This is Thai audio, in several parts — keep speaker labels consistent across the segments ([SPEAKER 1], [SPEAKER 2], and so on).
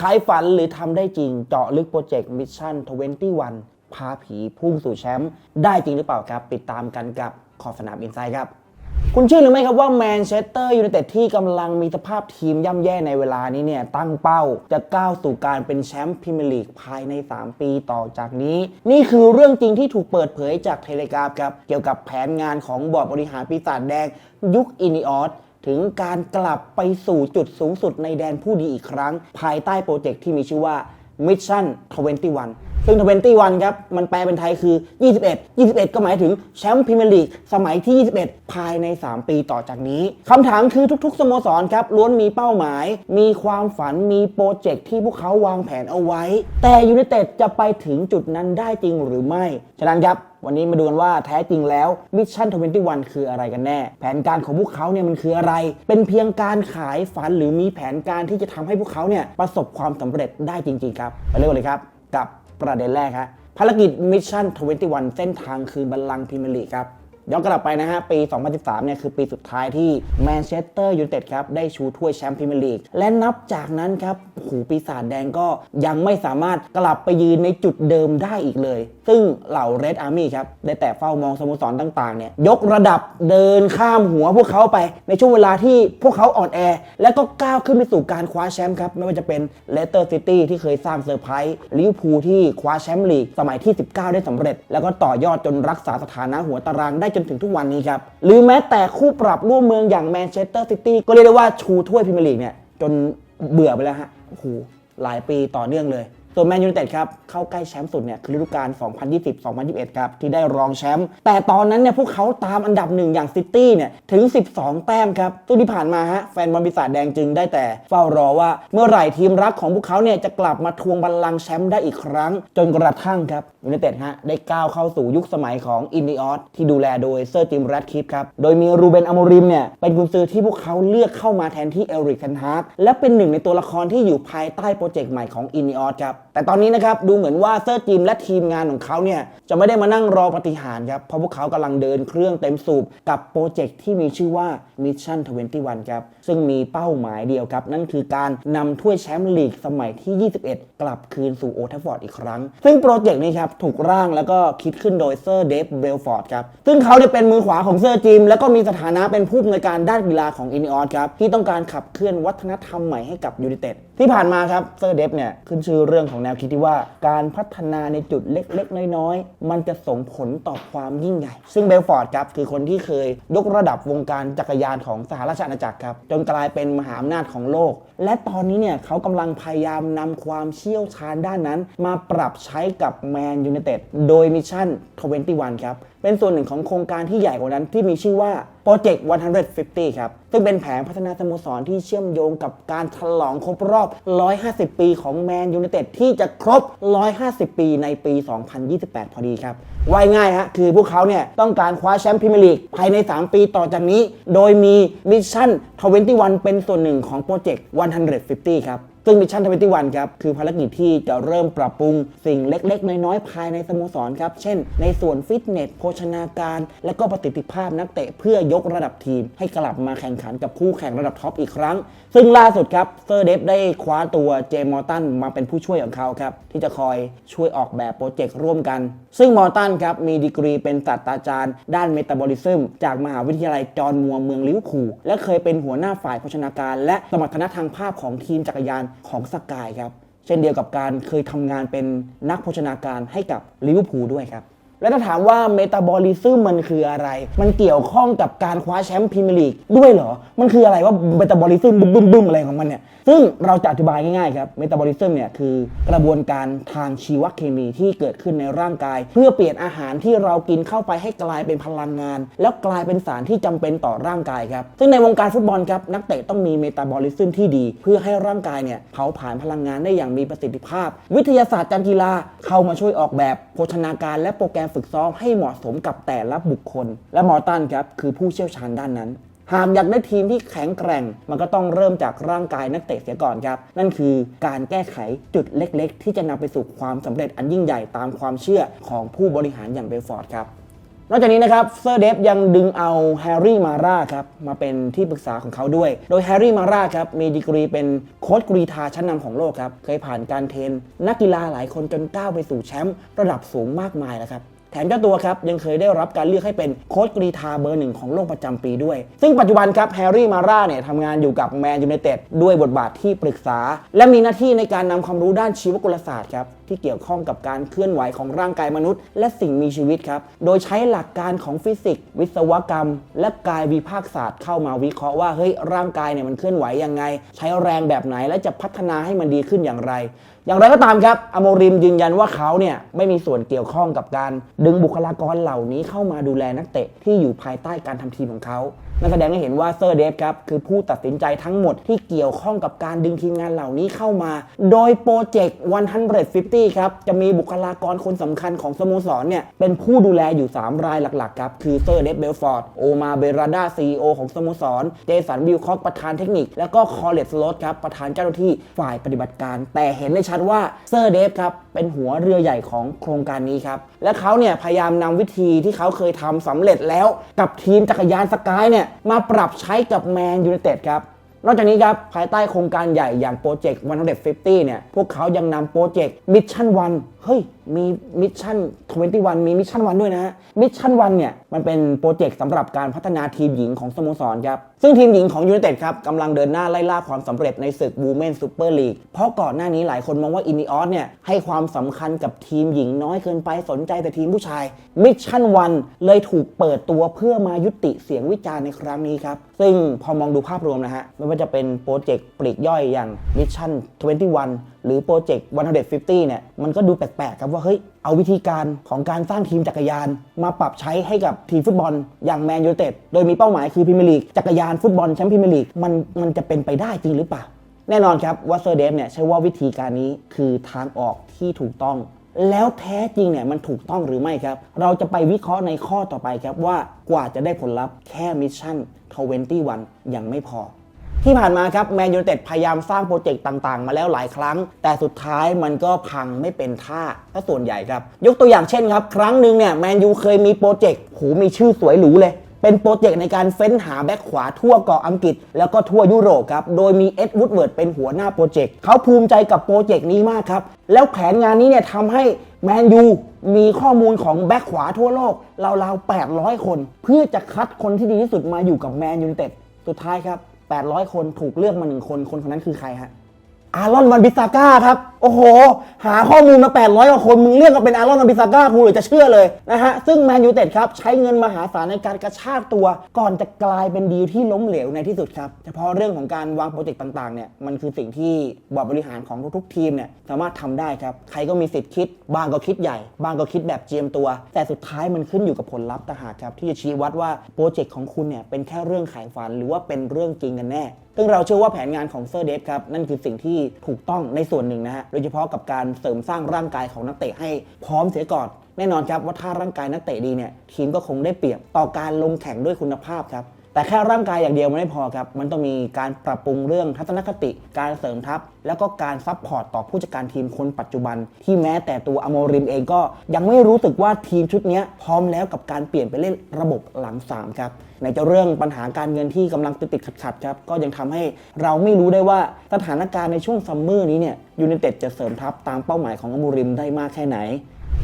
[SPEAKER 1] ขายฝันหรือทำได้จริง เจาะลึกโปรเจกต์มิชชั่น21 พาผีพุ่งสู่แชมป์ได้จริงหรือเปล่าครับ ติดตามกันกับขอบสนามอินไซด์ครับ คุณเชื่อหรือไม่ครับว่าแมนเชสเตอร์ยูไนเต็ดที่กำลังมีสภาพทีมย่ำแย่ในเวลานี้เนี่ยตั้งเป้าจะก้าวสู่การเป็นแชมป์พรีเมียร์ลีกภายใน 3 ปีต่อจากนี้ นี่คือเรื่องจริงที่ถูกเปิดเผยจากเทเลกราฟครับเกี่ยวกับแผนงานของบอร์ดบริหารปีศาจแดงยุคอินิออส ถึงการกลับไปสู่จุดสูงสุดในแดนผู้ดีอีกครั้ง ภายใต้โปรเจกต์ที่มีชื่อว่า Mission 21 ซึ่ง 21 ครับ มันแปลเป็นไทยคือ 21 21 ก็หมายถึงแชมป์พรีเมียร์ลีกสมัยที่ 21 ภายใน 3 ปีต่อจากนี้ คำถามคือทุก ๆ สโมสรครับ ล้วนมีเป้าหมาย มีความฝัน มีโปรเจกต์ที่พวกเขาวางแผนเอาไว้ แต่ยู i นเต็ดจะไปถึงจุดนั้นได้จริงหรือไม่ ฉะนั้นครับ วันนี้มาดูกันว่าแท้จริงแล้วมิชชั่น21 คืออะไรกันแน่ แผนการของพวกเขาเนี่ยมันคืออะไร เป็นเพียงการขายฝันหรือมีแผนการที่จะทำให้พวกเขาเนี่ยประสบความสำเร็จได้จริง ๆ ครับ ไปเริ่มเลยครับ กับประเด็นแรกครับภารกิจมิชชั่น21 เส้นทางคืนบัลลังก์พรีเมียร์ลีกครับ ย้อนกลับไปนะฮะ ปี 2013 เนี่ย คือปีสุดท้ายที่แมนเชสเตอร์ยูไนเต็ดครับ ได้ชูถ้วยแชมป์พรีเมียร์ลีก และนับจากนั้นครับโอ้โหูปีศาจแดงก็ยังไม่สามารถกลับไปยืนในจุดเดิมได้อีกเลย ซึ่งเหล่าเรดอาร์มี่ครับ ได้แต่เฝ้ามองสโมสรต่างๆ เนี่ย ยกระดับเดินข้ามหัวพวกเขาไปในช่วงเวลาที่พวกเขาอ่อนแอ และก็ก้าวขึ้นไปสู่การคว้าแชมป์ครับ ไม่ว่าจะเป็นเลสเตอร์ซิตี้ที่เคยสร้างเซอร์ไพรส์ลิเวอร์พูลที่คว้าแชมป์ลีกสมัยที่ 19 ได้สำเร็จ แล้วก็ต่อยอดจนรักษาสถานะหัวตารางได้จนถึงทุกวันนี้ครับ หรือแม้แต่คู่ปรับร่วมเมืองอย่างแมนเชสเตอร์ซิตี้ก็เรียกได้ว่าชูถ้วยพรีเมียร์ลีกเนี่ยจนเบื่อไปแล้วฮะโอ้โหหลายปีต่อเนื่องเลย ส่วนแมนยูไนเต็ดครับเข้าใกล้แชมป์สุดเนี่ยคือฤดูกาล 2020-2021 ครับ ที่ได้รองแชมป์แต่ตอนนั้นเนี่ยพวกเขาตามอันดับหนึ่งอย่างซิตี้เนี่ยถึง 12 แต้มครับซึ่งที่ผ่านมาฮะแฟนบอลปีศาจแดงจึงได้แต่เฝ้ารอว่าเมื่อไหร่ทีมรักของพวกเขาเนี่ยจะกลับมาทวงบัลลังก์แชมป์ได้อีกครั้ง จนกระทั่งครับยูไนเต็ดฮะได้ก้าวเข้าสู่ยุคสมัยของอินดิออสที่ดูแลโดยเซอร์จิมแรดคิปครับโดยมีรูเบนอโมริมเนี่ยเป็นกุนซือที่พวกเขาเลือกเข้ามาแทนที่เอริกเทนฮากและเป็นหนึ่งในตัวละครที่อยู่ภายใต้โปรเจกต์ใหม่ของอินดิออสครับ แต่ตอนนี้นะครับดูเหมือนว่าเซอร์จิมและทีมงานของเขาเนี่ยจะไม่ได้มานั่งรอปฏิหารครับเพราะพวกเขากำลังเดินเครื่องเต็มสูบกับโปรเจกต์ที่มีชื่อว่า Mission 21 ครับซึ่งมีเป้าหมายเดียวครับ นั่นคือการนำถ้วยแชมป์ลีกสมัยที่ 21 กลับคืนสู่โอทัฟฟอร์ดอีกครั้ง ซึ่งโปรเจกต์นี้ครับถูกร่างแล้วก็คิดขึ้นโดยเซอร์เดฟเบลฟอร์ดครับซึ่งเขาเนี่ยเป็นมือขวาของเซอร์จิมแล้วก็มีสถานะเป็นผู้อำนวยการด้านกีฬาของอิน i ออสครับที่ต้องการขับเคลื่อนวัฒนธรรมใหม่ให้กับยูไนเต็ดที่ผ่านมาครับเซอร์เดฟเนี่ยขึ้นชื่อเรื่องของแนวคิดที่ว่าการพัฒนาในจุดเล็กๆ น้อยๆ มันจะส่งผลต่อความยิ่งใหญ่ ซึ่งเบลฟอร์ดครับคือคนที่เคยยกระดับวงการจักรยานของสหราชอาณาจักรครับจนกลายเป็นมหาอำนาจของโลก และตอนนี้เนี่ยเขากำลังพยายามนำความเชี่ยวชาญด้านนั้น มาปรับใช้กับแมนยูไนเต็ดโดยมิชชั่น 21 ครับเป็นส่วนหนึ่งของโครงการที่ใหญ่กว่านั้นที่มีชื่อว่าโปรเจกต์ 150 ครับ ซึ่งเป็นแผนพัฒนาสโมสรที่เชื่อมโยงกับการฉลองครบรอบ 150 ปีของแมนยูไนเต็ดที่จะครบ 150 ปีในปี 2028 พอดีครับว่ายง่ายฮะคือพวกเขาเนี่ยต้องการคว้าแชมป์พรีเมียร์ลีกภายใน 3 ปีต่อจากนี้ โดยมีมิชชั่น 21 เป็นส่วนหนึ่งของโปรเจกต์ 150 ครับ ซึ่งมิชชั่น21ครับ คือภารกิจที่จะเริ่มปรับปรุงสิ่งเล็ก ๆ น้อย ๆ ภายในสโมสรครับ เช่น ในส่วนฟิตเนส โภชนาการ และก็ประสิทธิภาพนักเตะเพื่อยกระดับทีม ให้กลับมาแข่งขันกับคู่แข่งระดับท็อปอีกครั้ง ซึ่งล่าสุดครับเซอร์เดฟได้คว้าตัวเจมส์มอร์ตันมาเป็นผู้ช่วยของเขาครับที่จะคอยช่วยออกแบบโปรเจกต์ร่วมกัน ซึ่งมอร์ตันครับมีดีกรีเป็นศาสตราจารย์ ด้านเมตาบอลิซึมจากมหาวิทยาลัยจอห์นมัวเมืองลิเวอร์พูลและเคยเป็นหัวหน้าฝ่ายโภชนาการ และสมรรถนะทางภาพของทีมจักรยานของสกายครับ เช่นเดียวกับการเคยทำงานเป็นนักโภชนาการให้กับลิเวอร์พูลด้วยครับ และถ้าถามว่าเมตาบอลิซึมมันคืออะไร มันเกี่ยวข้องกับการคว้าแชมป์พรีเมียร์ลีกด้วยเหรอ มันคืออะไรว่าเมตาบอลิซึมบึ้มบึ้มบึ้มอะไรของมันเนี่ย ซึ่งเราจะอธิบายง่ายๆครับ เมตาบอลิซึมเนี่ยคือกระบวนการทางชีวเคมีที่เกิดขึ้นในร่างกาย เพื่อเปลี่ยนอาหารที่เรากินเข้าไปให้กลายเป็นพลังงาน แล้วกลายเป็นสารที่จำเป็นต่อร่างกายครับ ซึ่งในวงการฟุตบอลครับนักเตะต้องมีเมตาบอลิซึมที่ดี เพื่อให้ร่างกายเนี่ยเผาผลาญพลังงานได้อย่างมีประสิทธิภาพ วิทยาศาสตร์การกีฬาเข้ามาช่วยออกแบบโภชนาการและโปรแกรมฝึกซ้อมให้เหมาะสมกับแต่ละบุคคล และมอตันครับคือผู้เชี่ยวชาญด้านนั้น หากอยากได้ทีมที่แข็งแกร่ง มันก็ต้องเริ่มจากร่างกายนักเตะเสียก่อนครับ นั่นคือการแก้ไขจุดเล็กๆ ที่จะนำไปสู่ความสำเร็จอันยิ่งใหญ่ตามความเชื่อของผู้บริหารอย่างเบลฟอร์ดครับนอกจากนี้นะครับเซอร์เดฟยังดึงเอาแฮร์รี่มาร่าครับมาเป็นที่ปรึกษาของเขาด้วย โดยแฮร์รี่มาร่าครับมีดีกรีเป็นโค้ชกรีธาชั้นนำของโลกครับ เคยผ่านการเทรนนักกีฬาหลายคนจนก้าวไปสู่แชมป์ระดับสูงมากมายแล้วครับ แถมเจ้าตัวครับยังเคยได้รับการเลือกให้เป็นโค้ชกรีธาเบอร์หนึ่งของโลกประจำปีด้วย ซึ่งปัจจุบันครับแฮร์รี่มาร่าเนี่ยทำงานอยู่กับแมนยูไนเต็ดด้วยบทบาทที่ปรึกษา และมีหน้าที่ในการนำความรู้ด้านชีวกลศาสตร์ครับที่เกี่ยวข้องกับการเคลื่อนไหวของร่างกายมนุษย์ และสิ่งมีชีวิตครับ โดยใช้หลักการของฟิสิกส์ วิศวกรรม และกายวิภาคศาสตร์เข้ามาวิเคราะห์ว่าเฮ้ยร่างกายเนี่ยมันเคลื่อนไหวยังไง ใช้แรงแบบไหนและจะพัฒนาให้มันดีขึ้นอย่างไร อย่างไรก็ตามครับอโมริมยืนยันว่าเขาเนี่ยไม่มีส่วนเกี่ยวข้องกับการดึงบุคลากรเหล่านี้เข้ามาดูแลนักเตะที่อยู่ภายใต้การทำทีมของเขา นั่นแสดงให้เห็นว่าเซอร์เดฟครับคือผู้ตัดสินใจทั้งหมดที่เกี่ยวข้องกับการดึงทีมงานเหล่านี้เข้ามา โดยโปรเจกต์ 150 ครับ จะมีบุคลากรคนสำคัญของสโมสรเนี่ย เป็นผู้ดูแลอยู่ 3 รายหลัก ๆ ครับ คือเซอร์เดฟเบลฟอร์ด โอมาเบราดาซีอของสโมสร เจสันวิลคอกประธานเทคนิค แล้วก็คอร์เลตสโลตครับ ประธานเจ้าหน้าที่ฝ่ายปฏิบัติการ แต่เห็นได้ชัดว่าเซอร์เดฟครับเป็นหัวเรือใหญ่ของโครงการนี้ครับและเขาเนี่ยพยายามนำวิธีที่เขาเคยทำสำเร็จแล้วกับทีมจักรยานสกายเนี่ยมาปรับใช้กับแมนยูไนเต็ดครับนอกจากนี้ครับ ภายใต้โครงการใหญ่อย่างโปรเจกต์150เนี่ย พวกเขายังนำโปรเจกต์มิชชั่นวันเฮ้ย มีมิชชั่น21 มีมิชชั่นวันด้วยนะฮะมิชชั่นวันเนี่ย มันเป็นโปรเจกต์สำหรับการพัฒนาทีมหญิงของสโมสรครับ ซึ่งทีมหญิงของยูไนเต็ดครับกำลังเดินหน้าไล่ล่าความสำเร็จในศึก Women Super League เพราะก่อนหน้านี้หลายคนมองว่าอินดิออสเนี่ย ให้ความสำคัญกับทีมหญิงน้อยเกินไปสนใจแต่ทีมผู้ชายมิชชั่นวันเลยถูกเปิดตัวเพื่อมายุติเสียงวิจารณ์ในครั้งนี้ครับซึ่งพอมองดูภาพรวมนะฮะไม่ว่าจะเป็นโปรเจกต์ปลีกย่อยอย่างมิชชั่น21หรือโปรเจกต์150เนี่ยมันก็ดูแปลกๆครับว่าเฮ้ยเอาวิธีการของการสร้างทีมจักรยาน มาปรับใช้ให้กับทีมฟุตบอลอย่างแมนยูเต็ดโดยมีเป้าหมายคือพรีเมียร์ลีกจักรยานฟุตบอลแชมป์พรีเมียร์ลีกมันมันจะเป็นไปได้จริงหรือเปล่าแน่นอนครับว่าเซอร์เดฟเนี่ยใช้ว่าวิธีการนี้คือทางออกที่ถูกต้อง แล้วแท้จริงเนี่ยมันถูกต้องหรือไม่ครับ เราจะไปวิเคราะห์ในข้อต่อไปครับว่ากว่าจะได้ผลลัพธ์แค่มิชชั่น 21 ยังไม่พอ ที่ผ่านมาครับแมนยูเต็ดพยายามสร้างโปรเจกต์ต่างๆ มาแล้วหลายครั้ง แต่สุดท้ายมันก็พังไม่เป็นท่าถ้าส่วนใหญ่ครับ ยกตัวอย่างเช่นครับ ครั้งหนึ่งเนี่ยแมนยูเคยมีโปรเจกต์โหมีชื่อสวยหรูเลย เป็นโปรเจกต์ในการเฟ้นหาแบ็คขวาทั่วเกาะอังกฤษ แล้วก็ทั่วยุโรปครับ โดยมีเอ็ดวูดเวิร์ดเป็นหัวหน้าโปรเจกต์เขาภูมิใจกับโปรเจกต์นี้มากครับแล้วแผนงานนี้เนี่ยทำให้แมนยูมีข้อมูลของแบ็คขวาทั่วโลกราวๆ800 คน เพื่อจะคัดคนที่ดีที่สุดมาอยู่กับแมนยูเต็ดสุดท้ายครับ 800 คนถูกเลือกมาหนึ่งคน คนคนนั้นคือใครฮะ อารอนวันบิซาก้าครับ โอ้โห หาข้อมูลมา 800กว่าคน มึงเรียกว่าเป็นอารอนวันบิซาก้ากูหรือจะเชื่อเลยนะฮะ ซึ่งแมนยูเต็ดครับ ใช้เงินมหาศาลในการกระชากตัว ก่อนจะกลายเป็นดีลที่ล้มเหลวในที่สุดครับ เฉพาะเรื่องของการวางโปรเจกต์ต่างๆเนี่ยมันคือสิ่งที่บอร์ดบริหารของทุกๆทีมเนี่ยสามารถทำได้ครับ ใครก็มีสิทธิ์คิด บางก็คิดใหญ่ บางก็คิดแบบเจียมตัว แต่สุดท้ายมันขึ้นอยู่กับผลลัพธ์ต่างหากครับที่จะชี้วัดว่าโปรเจกต์ของคุณเนี่ยเป็นแค่เรื่องขายฝันหรือว่าเป็นเรื่องจริงกันแน่ ซึ่งเราเชื่อว่าแผนงานของเซอร์เดฟครับนั่นคือสิ่งที่ถูกต้องในส่วนหนึ่งนะฮะโดยเฉพาะกับการเสริมสร้างร่างกายของนักเตะให้พร้อมเสียก่อนแน่นอนครับว่าถ้าร่างกายนักเตะดีเนี่ยทีมก็คงได้เปรียบต่อการลงแข่งด้วยคุณภาพครับ แต่แค่ร่างกายอย่างเดียวมันไม่พอครับ มันต้องมีการปรับปรุงเรื่องทัศนคติ การเสริมทัพ แล้วก็การซัพพอร์ตต่อผู้จัดการทีมคนปัจจุบัน ที่แม้แต่ตัวอโมริมเองก็ยังไม่รู้สึกว่าทีมชุดนี้พร้อมแล้วกับการเปลี่ยนไปเล่นระบบหลังสามครับในจะเรื่องปัญหาการเงินที่กำลังติดติดขัดขัดๆครับ ก็ยังทำให้เราไม่รู้ได้ว่าสถานการณ์ในช่วงซัมเมอร์นี้เนี่ยยูไนเต็ดจะเสริมทัพตามเป้าหมายของอโมริมได้มากแค่ไหน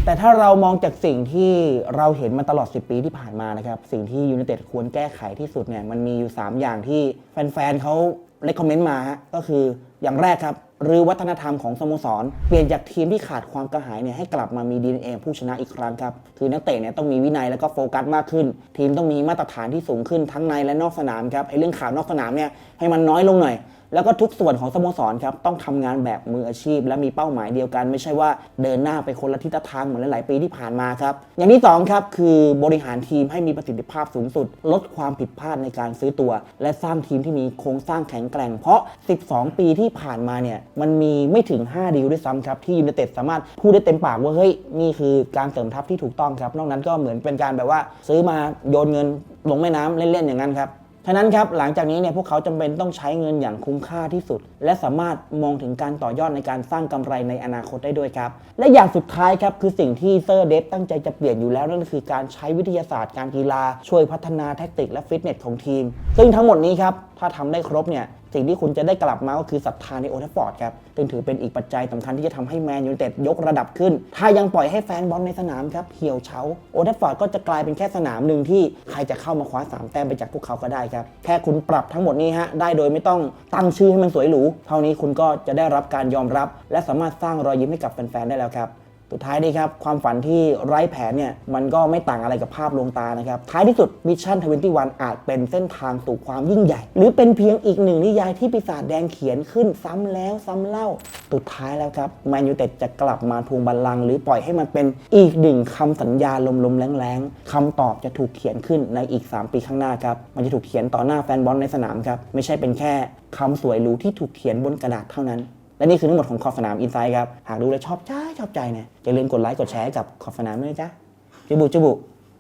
[SPEAKER 1] แต่ถ้าเรามองจากสิ่งที่เราเห็นมาตลอด 10 ปีที่ผ่านมานะครับ สิ่งที่ยูไนเต็ดควรแก้ไขที่สุดเนี่ยมันมีอยู่ 3 อย่างที่แฟนๆเขาเลคคอมเมนต์มาฮะก็คืออย่างแรกครับหรือวัฒนธรรมของสโมสร เปลี่ยนจากทีมที่ขาดความกระหายเนี่ยให้กลับมามี DNA ผู้ชนะอีกครั้งครับ คือนักเตะเนี่ยต้องมีวินัยแล้วก็โฟกัสมากขึ้น ทีมต้องมีมาตรฐานที่สูงขึ้นทั้งในและนอกสนามครับไอ้เรื่องข่าวนอกสนามเนี่ยให้มันน้อยลงหน่อยแล้วก็ทุกส่วนของสโมสรครับต้องทำงานแบบมืออาชีพ และมีเป้าหมายเดียวกัน ไม่ใช่ว่าเดินหน้าไปคนละทิศทางเหมือนหลาย ๆ ปีที่ผ่านมาครับ อย่างที่สองครับคือบริหารทีมให้มีประสิทธิภาพสูงสุด ลดความผิดพลาดในการซื้อตัว และสร้างทีมที่มีโครงสร้างแข็งแกร่ง เพราะ 12 ปีที่ผ่านมาเนี่ยมันมีไม่ถึง 5 ดีลด้วยซ้ำครับที่ยูไนเต็ดสามารถพูดได้เต็มปากว่าเฮ้ยนี่คือการเสริมทัพที่ถูกต้องครับ นอกนั้นก็เหมือนเป็นการแบบว่า ซื้อมาโยนเงินลงแม่น้ำเล่น ๆ อย่างนั้นครับ ฉะนั้นครับหลังจากนี้เนี่ยพวกเขาจำเป็นต้องใช้เงินอย่างคุ้มค่าที่สุด และสามารถมองถึงการต่อยอดในการสร้างกำไรในอนาคตได้ด้วยครับ และอย่างสุดท้ายครับคือสิ่งที่เซอร์เดฟตั้งใจจะเปลี่ยนอยู่แล้วนั่นคือการใช้วิทยาศาสตร์การกีฬาช่วยพัฒนาแทคติกและฟิตเนสของทีม ซึ่งทั้งหมดนี้ครับถ้าทำได้ครบเนี่ยสิ่งที่คุณจะได้กลับมาก็คือศรัทธาในโอทัฟฟอร์ดครับซึ่งถือเป็นอีกปัจจัยสำคัญที่จะทำให้แมนยูเต็ดยกระดับขึ้น ถ้ายังปล่อยให้แฟนบอลในสนามครับเหี่ยวเฉาโอทัฟฟอร์ดก็จะกลายเป็นแค่สนามหนึ่งที่ใครจะเข้ามาคว้าสามแต้มไปจากพวกเขาก็ได้ครับแค่คุณปรับทั้งหมดนี้ฮะได้โดยไม่ต้องตั้งชื่อให้มันสวยหรูเท่านี้คุณก็จะได้รับการยอมรับ และสามารถสร้างรอยยิ้มให้กับแฟนๆได้แล้วครับ สุดท้ายนี้ครับความฝันที่ไร้แผนเนี่ยมันก็ไม่ต่างอะไรกับภาพลวงตานะครับ ท้ายที่สุดมิชชั่น21อาจเป็นเส้นทางสู่ความยิ่งใหญ่ หรือเป็นเพียงอีกหนึ่งนิยายที่ปีศาจแดงเขียนขึ้นซ้ำแล้วซ้ำเล่า สุดท้ายแล้วครับแมนยูเต็ดจะกลับมาทวงบัลลังก์หรือปล่อยให้มันเป็นอีกหนึ่งคำสัญญาลมๆแรงๆคำตอบจะถูกเขียนขึ้นในอีก 3 ปีข้างหน้าครับมันจะถูกเขียนต่อหน้าแฟนบอลในสนามครับไม่ใช่เป็นแค่คำสวยหรูที่ถูกเขียนบนกระดาษเท่านั้น และนี่คือทั้งหมดของขอบสนามอินไซด์ครับ หากดูแล้วชอบใจชอบใจเนี่ยอย่าลืมกดไลค์กดแชร์กับขอบสนามด้วยนะจ๊ะจุบุจุบุ